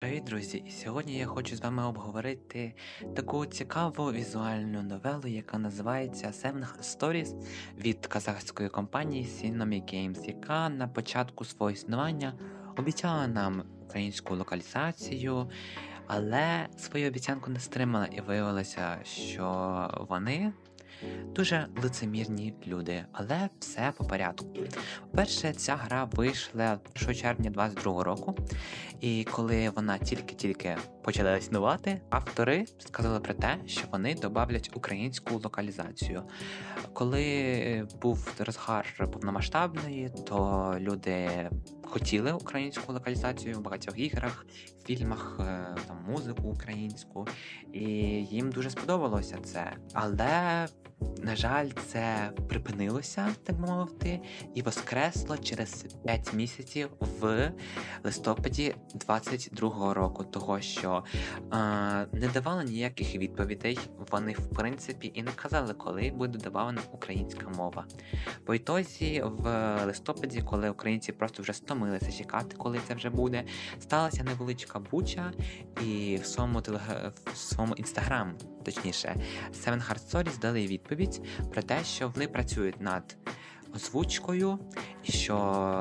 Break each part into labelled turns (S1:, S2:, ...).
S1: Привіт, друзі! Сьогодні я хочу з вами обговорити таку цікаву візуальну новелу, яка називається Seven Stories від казахської компанії Synomy Games, яка на початку свого існування обіцяла нам українську локалізацію, але свою обіцянку не стримала і виявилося, що вони дуже лицемірні люди, але все по порядку. По-перше, ця гра вийшла 1 червня 2022 року, і коли вона тільки-тільки почала існувати, автори сказали про те, що вони додавлять українську локалізацію. Коли був розгар повномасштабної, то люди хотіли українську локалізацію в багатьох іграх, фільмах, е, там музику українську, і їм дуже сподобалося це. Але на жаль, це припинилося, так мовити, і воскресло через 5 місяців в листопаді 22-го року, того що е, не давали ніяких відповідей. Вони, в принципі, і не казали, коли буде додавана українська мова. По ітозі, в листопаді, коли українці просто вже стомилися чекати, коли це вже буде, сталася невеличка буча, і в своєму телег... в своєму інстаграм, точніше, Seven Hard Stories дали відповідь про те, що вони працюють над озвучкою, що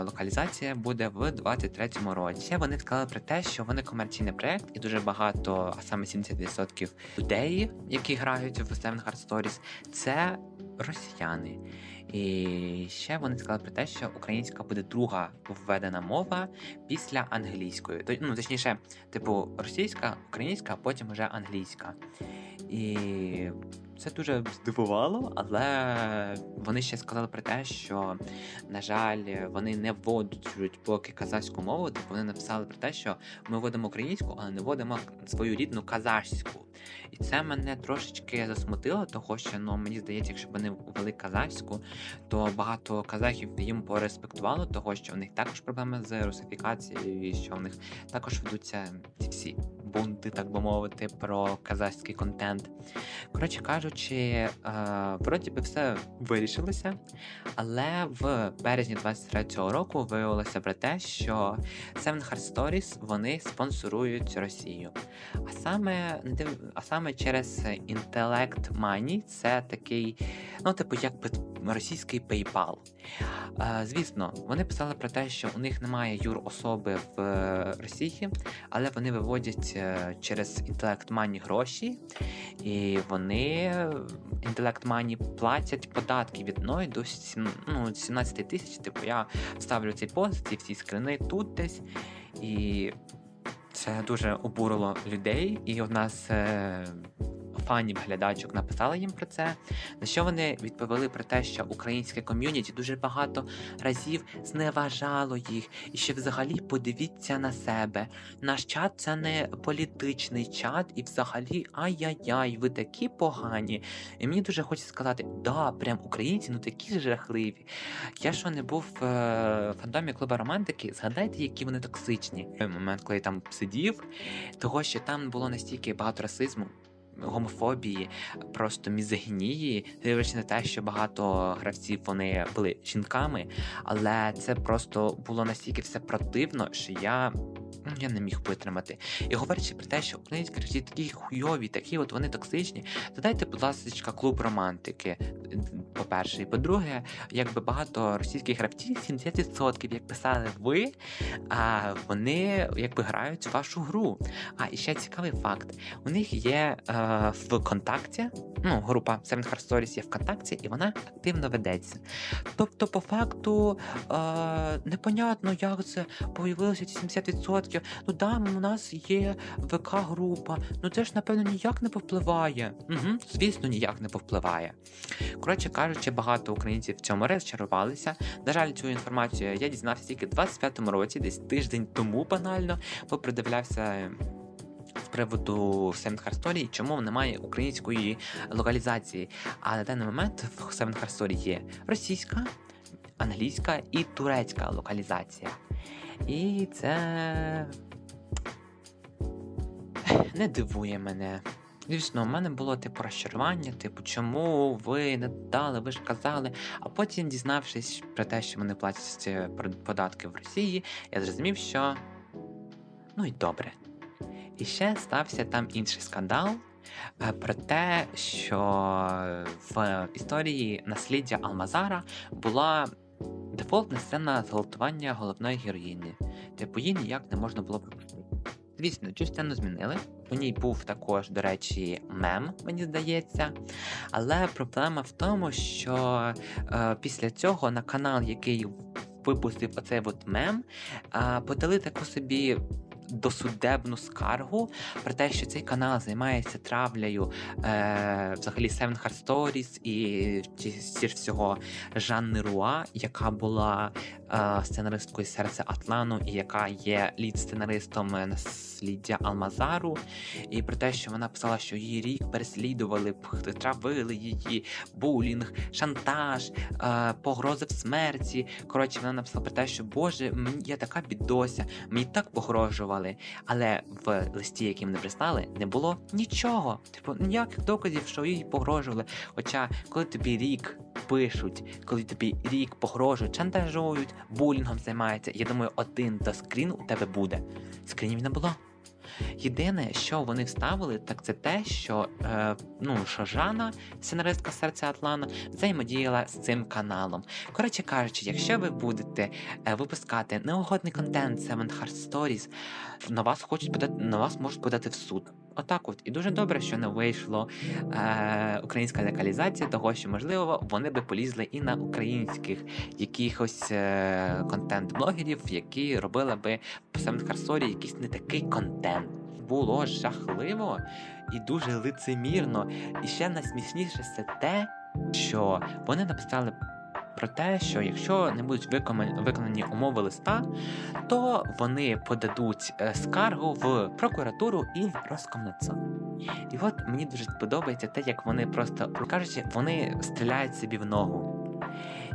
S1: локалізація буде в 23-му році. Вони сказали про те, що вони комерційний проект, і дуже багато, а саме 70% людей, які грають в Seven Hard Stories, це росіяни. І ще вони сказали про те, що українська буде друга введена мова після англійської. Ну, точніше, типу, російська, українська, а потім вже англійська. І це дуже здивувало, але вони ще сказали про те, що, на жаль, вони не вводять поки казахську мову, тобто вони написали про те, що ми вводимо українську, але не вводимо свою рідну казахську. І це мене трошечки засмутило, того що ну, мені здається, якщо вони ввели казахську, то багато казахів їм пореспектувало, того що в них також проблеми з русифікацією, і що в них також ведуться ці всі бунти, так би мовити, про казахський контент. Коротше кажучи, е, вроді би все вирішилося, але в березні 23-го року виявилося про те, що Seven Hard Stories вони спонсорують Росію. А саме а саме через Intellect Money, це такий, ну, типу, як російський PayPal. Звісно, вони писали про те, що у них немає юр особи в е, Росії, але вони виводять е, через Intellect Money гроші, і вони Intellect Money платять податки від 1 до 17 ну, тисяч. Типу я ставлю цей пост, ці всі скрини тут десь. І це дуже обурило людей. І у нас фанів глядачок написали їм про це. На що вони відповіли про те, що українське ком'юніті дуже багато разів зневажало їх, і що взагалі подивіться на себе. Наш чат це не політичний чат, і взагалі ай-яй-яй, ви такі погані. І мені дуже хочеться сказати, да, прям українці, ну такі жахливі. Я що не був в е, фандомі клуба романтики, згадайте, які вони токсичні. В момент, коли я там сидів, того що там було настільки багато расизму гомофобії, просто мізогінії, дивлячись на те, що багато гравців вони були жінками, але це просто було настільки все противно, що я. Я не міг витримати. І говорячи про те, що українські гравці такі хуйові, такі от вони токсичні. Додайте, будь ласка, клуб романтики. По-перше, і по-друге, якби багато російських гравців, 70%, як писали ви, а вони якби грають в вашу гру. А і ще цікавий факт: у них є е, в контакті. Ну, група Seven Hard Stories є в контакті, і вона активно ведеться. Тобто, по факту, е, непонятно, як це появилося ці 70%. Ну да, у нас є ВК-група, ну це ж, напевно, ніяк не повпливає. Угу, Звісно, ніяк не повпливає. Коротше кажучи, багато українців в цьому розчарувалися. На жаль, цю інформацію я дізнався тільки в 25-му році, десь тиждень тому банально, бо придивлявся з приводу Seven Hard Story, чому немає української локалізації. А на даний момент в Seven Hard Story є російська, англійська і турецька локалізація. І це не дивує мене. Звісно, у мене було типу розчарування, типу, чому ви не дали, ви ж казали. А потім, дізнавшись про те, що вони платять податки в Росії, я зрозумів, що ну і добре. І ще стався там інший скандал. Е, про те, що в історії насліддя Алмазара була дефолтна сцена зґвалтування головної героїні, типу її ніяк не можна було пропустити. Звісно, цю сцену змінили. У ній був також, до речі, мем, мені здається. Але проблема в тому, що е, після цього на канал, який випустив оцей от мем, е, подали таку собі досудебну скаргу про те, що цей канал займається травлею е, взагалі Seven Heart Stories і всього Жанни Руа, яка була сценаристкою серця Атлану і яка є лід-сценаристом насліддя Алмазару, і про те, що вона писала, що її рік переслідували, травили її, булінг, шантаж, е, погрози в смерті. Коротше, вона написала про те, що Боже, я така бідося, мені так погрожували але в листі, яким не прислали, не було нічого. Типу, ніяких доказів, що їй погрожували. Хоча, коли тобі рік пишуть, коли тобі рік погрожують, шантажують, булінгом займаються, я думаю, один до скрін у тебе буде. Скрінів не було. Єдине, що вони вставили, так це те, що е, ну, що сценаристка серця Атлана, взаємодіяла з цим каналом. Коротше кажучи, якщо ви будете е, випускати неугодний контент Seven Heart Stories, на вас хочуть подати, на вас можуть подати в суд. Отак от. І дуже добре, що не вийшло е, українська локалізація, того що, можливо, вони би полізли і на українських якихось е, контент-блогерів, які робили би по Харсорі якийсь не такий контент. Було жахливо і дуже лицемірно. І ще найсмішніше це те, що вони написали про те, що якщо не будуть виконані умови листа, то вони подадуть е, скаргу в прокуратуру і в Роскомнадзор. І от мені дуже подобається те, як вони просто кажучи, вони стріляють собі в ногу.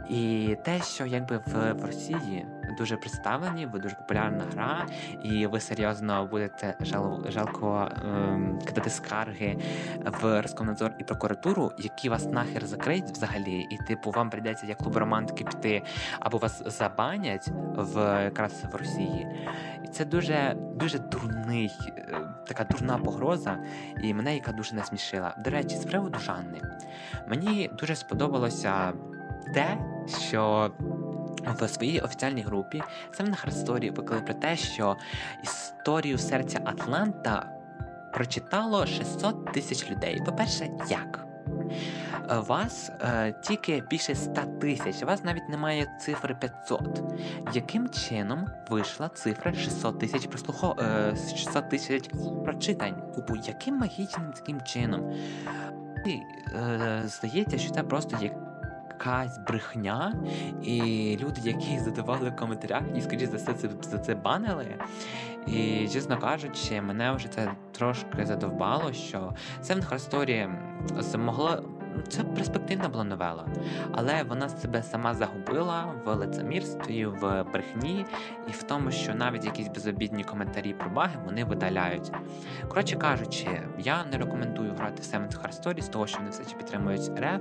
S1: І те, що якби в, в Росії дуже представлені, ви дуже популярна гра, і ви серйозно будете жал, жалко ем, кидати скарги в Роскомнадзор і прокуратуру, які вас нахер закриють взагалі, і типу вам прийдеться як клуб романтики піти, або вас забанять в якраз в Росії. І це дуже дуже дурний, е, така дурна погроза, і мене яка дуже насмішила. До речі, з приводу Жанни, мені дуже сподобалося те, що в своїй офіціальній групі саме на Хардсторі виклали про те, що історію серця Атланта прочитало 600 тисяч людей. По-перше, як? Е, вас е, тільки більше 100 тисяч, у вас навіть немає цифри 500. Яким чином вийшла цифра 600 тисяч прослухов... е, 600 тисяч прочитань? Типу, яким магічним таким чином? І, е, Здається, що це просто як якась брехня, і люди, які задавали в коментарях, і скоріш за все це за це банили. І, чесно кажучи, мене вже це трошки задовбало, що Севен Храсторі змогла це перспективна була новела, але вона себе сама загубила в лицемірстві, в брехні і в тому, що навіть якісь безобідні коментарі про баги вони видаляють. Коротше кажучи, я не рекомендую грати Seven Heart Story з того, що вони все ще підтримують РФ,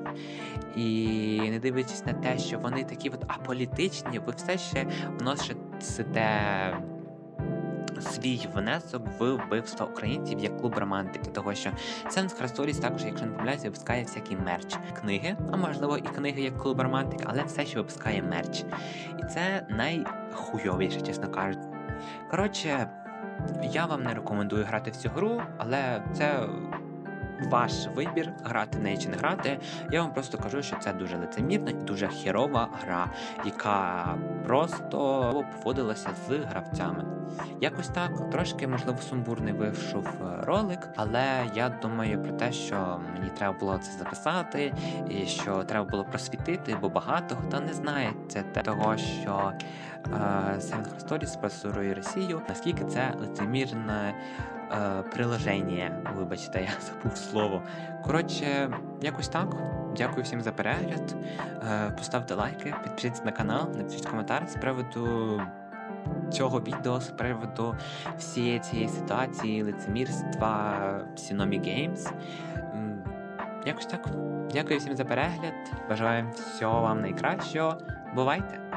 S1: і не дивлячись на те, що вони такі от аполітичні, ви все ще вносите свій внесок в вбивство українців як клуб романтики, того що Сенс Храсторіс також, якщо не помиляюся, випускає всякий мерч книги, а можливо і книги як клуб романтики, але все що випускає мерч. І це найхуйовіше, чесно кажучи. Коротше, я вам не рекомендую грати в цю гру, але це ваш вибір, грати неї чи не грати. Я вам просто кажу, що це дуже лицемірна і дуже херова гра, яка просто поводилася з гравцями. Якось так, трошки, можливо, сумбурний вийшов е, ролик, але я думаю про те, що мені треба було це записати, і що треба було просвітити, бо багато хто не знає це того, що Seven Heart Stories спонсорує Росію, наскільки це лицемірне е, приложення. Вибачте, я забув слово. Коротше, якось так. Дякую всім за перегляд. Е, поставте лайки, підпишіться на канал, напишіть коментар з приводу цього відео, з приводу всієї цієї ситуації, лицемірства Сіномі Games. Якось так. Дякую всім за перегляд. Бажаю всього вам найкращого. Бувайте!